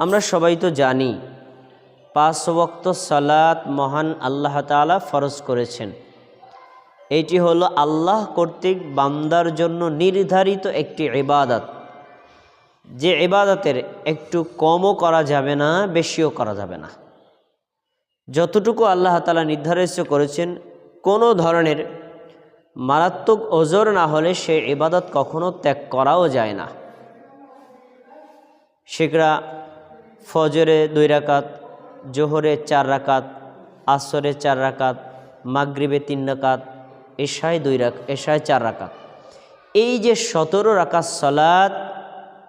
আমরা সবাই তো জানি, পাঁচ ওয়াক্ত সালাত মহান আল্লাহ তাআলা ফরজ করেছেন। এটি হলো আল্লাহ কর্তৃক বান্দার জন্য নির্ধারিত একটি ইবাদত। যে ইবাদতের একটু কমও করা যাবে না, বেশিও করা যাবে না। যতটুকু আল্লাহ তালা নির্ধারিত করেছেন, কোনো ধরনের মারাত্মক ওজোর না হলে সে ইবাদত কখনো ত্যাগ করাও যায় না। সেগুলা ফজরে দুই রাকাত, জোহরে চার রাকাত, আসরে চার রাকাত, মাগরিবে তিন রাকাত, এশায় দুই রাক, এশায় চার রাকাত। এই যে সতেরো রাকাত সলাদ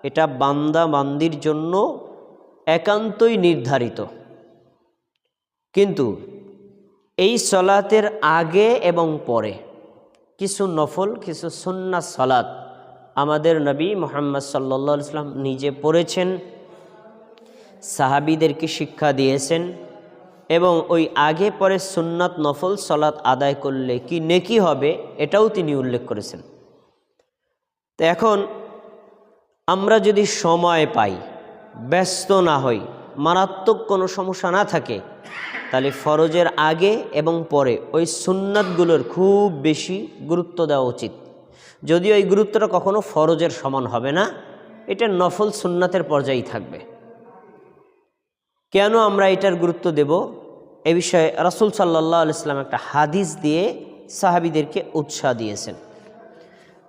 এটা বান্দা বান্দির জন্য একান্তই নির্ধারিত। কিন্তু এই সলাতের আগে এবং পরে কিছু নফল, কিছু সুন্না সলাত আমাদের নবী মোহাম্মদ সাল্লা ইসলাম নিজে পড়েছেন। সাহাবিদেরকে শিক্ষা দিয়েছেন এবং ওই আগে পরে সুন্নাত নফল সলাৎ আদায় করলে কি নেকি হবে এটাও তিনি উল্লেখ করেছেন। তো এখন আমরা যদি সময় পাই, ব্যস্ত না হই, মারাত্মক কোনো সমস্যা না থাকে, তাহলে ফরজের আগে এবং পরে ওই সুন্নাতগুলোর খুব বেশি গুরুত্ব দেওয়া উচিত। যদিও এই গুরুত্বটা কখনো ফরজের সমান হবে না, এটা নফল সুন্নাতের পর্যায়েই থাকবে। কেন আমরা এটার গুরুত্ব দেব? এ বিষয়ে রাসুল সাল্লাহ ইসলাম একটা হাদিস দিয়ে সাহাবিদেরকে উৎসাহ দিয়েছেন।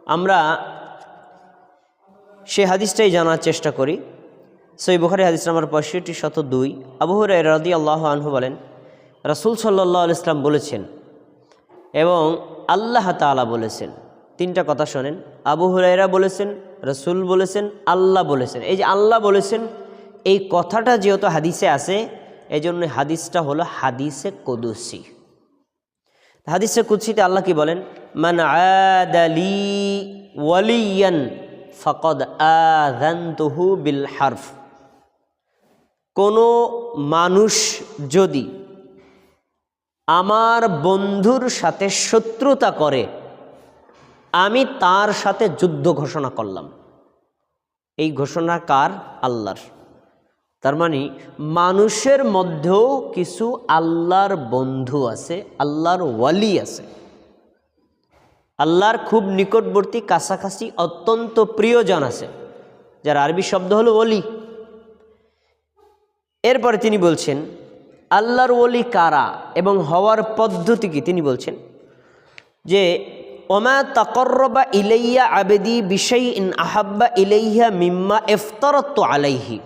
আমরা সে হাদিসটাই জানার চেষ্টা করি। সই বুখারি হাদিস নাম্বার পঁয়ষট্টি, শত দুই। আবুহর রাদি আল্লাহ আনহু বলেন, রাসুল সাল্লাহ ইসলাম বলেছেন এবং আল্লাহ তালা বলেছেন। তিনটা কথা শোনেন। আবু হুরাইরা বলেছেন, রসুল বলেছেন, আল্লাহ বলেছেন। এই যে আল্লাহ বলেছেন এই কথাটা যেহেতু হাদিসে আছে এই জন্য হাদিসটা হলো হাদিসে কদুসি। হাদিসে কুৎসিতে আল্লাহ কি বলেন? মান আদালি ওয়ালিয়ান ফকদ আযানতুহু বিল হারফ। কোনো মানুষ যদি আমার বন্ধুর সাথে শত্রুতা করে, আমি তার সাথে যুদ্ধ ঘোষণা করলাম। এই ঘোষণা কার? আল্লাহর। তার মানে মানুষের মধ্যেও কিছু আল্লাহর বন্ধু আছে, আল্লাহর ওয়ালি আছে। আল্লাহর খুব নিকটবর্তী, কাছাকাছি অত্যন্ত প্রিয়জন আছে, যার আরবি শব্দ হলো ওলি। এরপরে তিনি বলছেন, আল্লাহর ওলি কারা এবং হওয়ার পদ্ধতি কি? তিনি বলছেন যে, ওমা তকর্রবা ইলাইয়া আবেদি বিষয় ইন আহাব্বা ইলাইহা মিম্মা এফতরত্ব আলাইহি।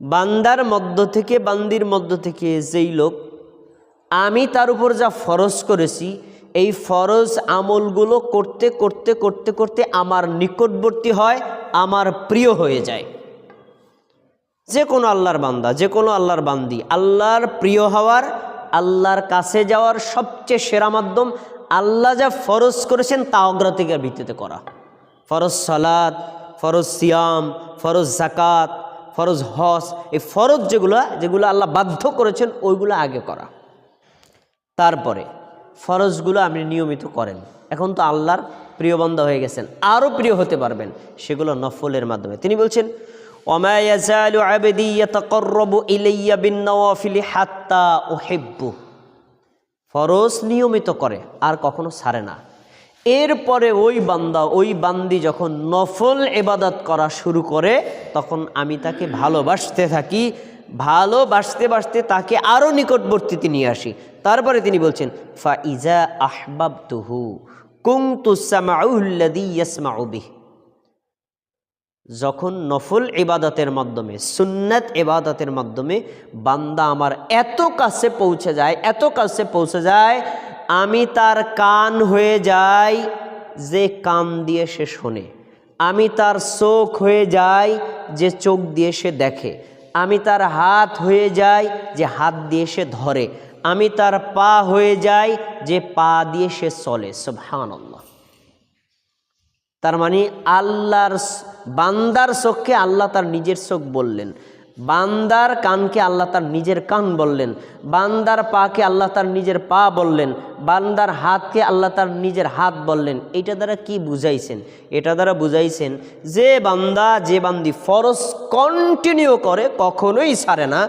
বান্দার মধ্য থেকে, বান্দির মধ্য থেকে যেই লোক, আমি তার উপর যা ফরজ করেছি, এই ফরজ আমলগুলো করতে করতে করতে করতে আমার নিকটবর্তী হয়, আমার প্রিয় হয়ে যায়। যে কোনো আল্লাহর বান্দা, যে কোনো আল্লাহর বান্দি, আল্লাহর প্রিয় হওয়ার, আল্লাহর কাছে যাওয়ার সবচেয়ে সেরা মাধ্যম, আল্লাহ যা ফরজ করেছেন তা অগ্রাধিকার ভিত্তিতে করা। ফরজ সালাদ ফরজ সিয়াম, ফরজ জাকাত ফরজ হস এই ফরজ যেগুলো যেগুলো আল্লাহ বাধ্য করেছেন, ওইগুলো আগে করা। তারপরে ফরজগুলো আপনি নিয়মিত করেন। এখন তো আল্লাহর প্রিয় বন্ধ হয়ে গেছেন, আরও প্রিয় হতে পারবেন, সেগুলো নফলের মাধ্যমে। তিনি বলছেন ফরজ নিয়মিত করে, আর কখনো ছাড়ে না। এরপরে ওই বান্দা, ওই বান্দি যখন নফল এবাদত করা শুরু করে, তখন আমি তাকে ভালোবাসতে থাকি, ভালোবাসতে বাসতে তাকে আরও নিকটবর্তীতে নিয়ে আসি। তারপরে তিনি বলছেন ফা ইজা আহবাব তুহু কুং তুসামাউল্লাদি ইয়াসমাউবিহ যখন নফল ইবাদতের মাধ্যমে, সুন্নাত ইবাদতের মাধ্যমে বান্দা আমার এত কাছে পৌঁছে যায়, এত কাছে পৌঁছে যায় আমি তার কান হয়ে যাই, যে কান দিয়ে সে শোনে। আমি তার চোখ হয়ে যাই, যে চোখ দিয়ে সে দেখে। আমি তার হাত হয়ে যাই, যে হাত দিয়ে সে ধরে। আমি তার পা হয়ে যাই, যে পা দিয়ে সে চলে। সুবহানাল্লাহ। তার মানে আল্লাহর বান্দার চোখকে আল্লাহ তার নিজের চোখ বললেন। বান্দার কানকে আল্লাহ তার নিজের কান বললেন, বান্দার পাকে আল্লাহ তার নিজের পা বললেন, বান্দার হাতকে আল্লাহ তার নিজের হাত বললেন। এটা দ্বারা কি বুঝাইছেন? এটা দ্বারা বুঝাইছেন যে বান্দা, যে বান্দি ফরজ কন্টিনিউ করে, কখনোই ছাড়ে না,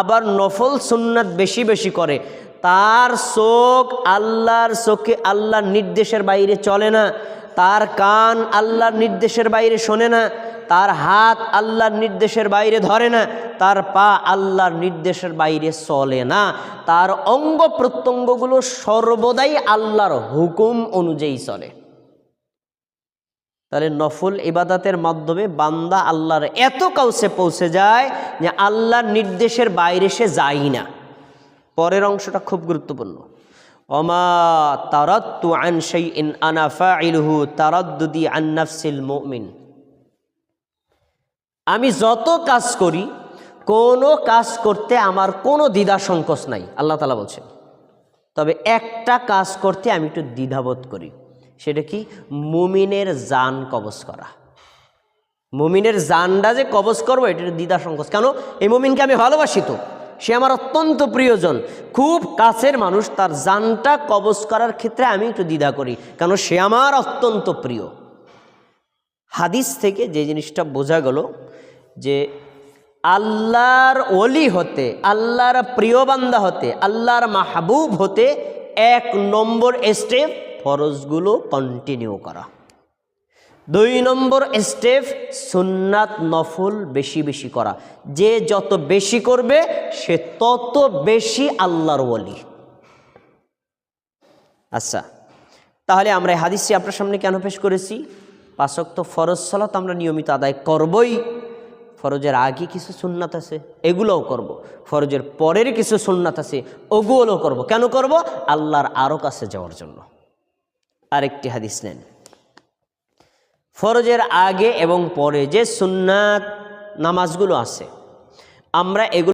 আবার নফল সুন্নাত বেশি বেশি করে। তার চোখ আল্লাহর চোখে আল্লাহর নির্দেশের বাইরে চলে না, তার কান আল্লাহর নির্দেশের বাইরে শোনে না তার হাত আল্লাহর নির্দেশের বাইরে ধরে না, তার পা আল্লাহর নির্দেশের বাইরে চলে না। তার অঙ্গ প্রত্যঙ্গগুলো সর্বদাই আল্লাহর হুকুম অনুযায়ী চলে। তাহলে নফল ইবাদাতের মাধ্যমে বান্দা আল্লাহর এত কাউসে পৌঁছে যায় যে আল্লাহর নির্দেশের বাইরে সে যায় না। পরের অংশটা খুব গুরুত্বপূর্ণ। অমা তারাত্তু আন শাইইন আনা ফাইলহু তারাদ্দুদি আন নাফসিল মুমিন। আমি যত কাজ করি, কোনো কাজ করতে আমার কোনো দ্বিধা সংকোচ নাই, আল্লাহ তালা বলছেন। তবে একটা কাজ করতে আমি একটু দ্বিধাবোধ করি, সেটা কি? মুমিনের জান কবজ করা। মুমিনের জানটা যে কবজ করব, এটা দ্বিধা সংকোচ। কেন? এই মুমিনকে আমি ভালোবাসি তো। সে আমার অত্যন্ত প্রিয়জন। খুব কাছের মানুষ, তার জানটা কবজ করার ক্ষেত্রে আমি একটু দ্বিধা করি। কেন? সে আমার অত্যন্ত প্রিয়। হাদিস থেকে যে জিনিসটা বোঝা গেল যে আল্লাহর অলি হতে, আল্লাহর প্রিয় বান্দা হতে, আল্লাহর মাহবুব হতে এক নম্বর স্টেপ ফরজগুলো কন্টিনিউ করা। দুই নম্বর স্টেপ সুন্নাত নফল বেশি বেশি করা। যে যত বেশি করবে, সে তত বেশি আল্লাহর ওলি। আচ্ছা তাহলে আমরা হাদিসটি আপনার সামনে কেন পেশ করেছি? পাশক তো ফরজ সালাত আমরা নিয়মিত আদায় করবই ফরজের আগে কিছু সুন্নাত আছে, এগুলোও করব। ফরজের পরের কিছু সুন্নাত আছে, ওগুলোও করব। কেন করব আল্লাহর আরও কাছে যাওয়ার জন্য আরেকটি হাদিস নেন ফরজের আগে এবং পরে যে সুন্নাত, নামাজগুলো আছে, আমরা এগুলো